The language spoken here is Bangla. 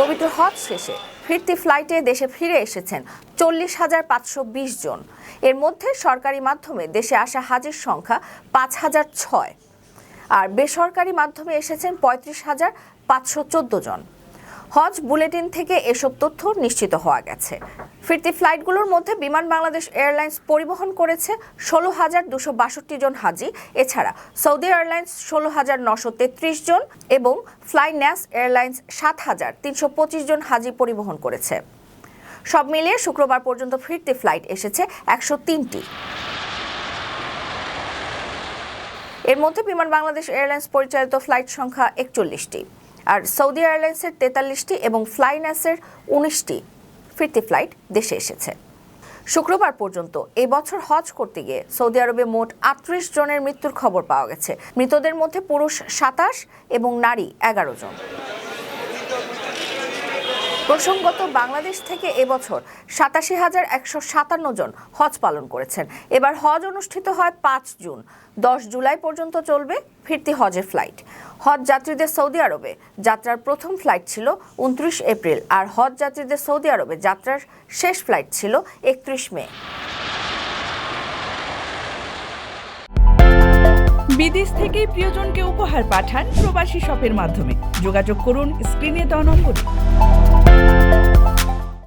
পবিত্র হজ শেষে ফিরতি ফ্লাইটে দেশে ফিরে এসেছেন চল্লিশ হাজার পাঁচশো বিশ জন। এর মধ্যে সরকারি মাধ্যমে দেশে আসা হাজির সংখ্যা পাঁচ হাজার ছয়। আর বেসরকারি মাধ্যমে এসেছেন পঁয়ত্রিশ হাজার পাঁচশো চোদ্দ জন। হজ বুলেটিন থেকে এসব তথ্য নিশ্চিত হওয়া গেছে। ফিরতি ফ্লাইটগুলোর মধ্যে বিমান বাংলাদেশ এয়ারলাইন্স পরিবহন করেছে ষোলো হাজার দুশো বাষট্টি জন হাজি। এছাড়া সৌদি এয়ারলাইন্স ষোলো হাজার নশো তেত্রিশ জন এবং ফ্লাই ন্যাস এয়ারলাইন্স সাত হাজার তিনশো পঁচিশ জন হাজি পরিবহন করেছে। সব মিলিয়ে শুক্রবার পর্যন্ত ফিরতি ফ্লাইট এসেছে একশো তিনটি। এর মধ্যে বিমান বাংলাদেশ এয়ারলাইন্স পরিচালিত ফ্লাইট সংখ্যা একচল্লিশটি, আর সৌদি এয়ারলাইন্সের তেতাল্লিশটি এবং ফ্লাইন্যাসের উনিশটি ফিরতি ফ্লাইট দেশে এসেছে। শুক্রবার পর্যন্ত এবছর হজ করতে গিয়ে সৌদি আরবে মোট আটত্রিশ জনের মৃত্যুর খবর পাওয়া গেছে। মৃতদের মধ্যে পুরুষ সাতাশ এবং নারী এগারো জন। প্রসঙ্গত বাংলাদেশ থেকে এবছর সাতাশি হাজার একশো সাতান্ন জন হজ পালন করেছেন। এবার হজ অনুষ্ঠিত হয় পাঁচ জুন। দশ জুলাই পর্যন্ত চলবে ফিরতি হজের ফ্লাইট। হজ যাত্রীদের সৌদি আরবে যাত্রার প্রথম ফ্লাইট ছিল উনত্রিশ এপ্রিল আর হজ যাত্রীদের সৌদি আরবে যাত্রার শেষ ফ্লাইট ছিল একত্রিশ মে। বিদেশ থেকে প্রিয়জনকে উপহার পাঠান প্রবাসী শপের মাধ্যমে। যোগাযোগ করুন স্ক্রিনে দেওয়া নম্বরে।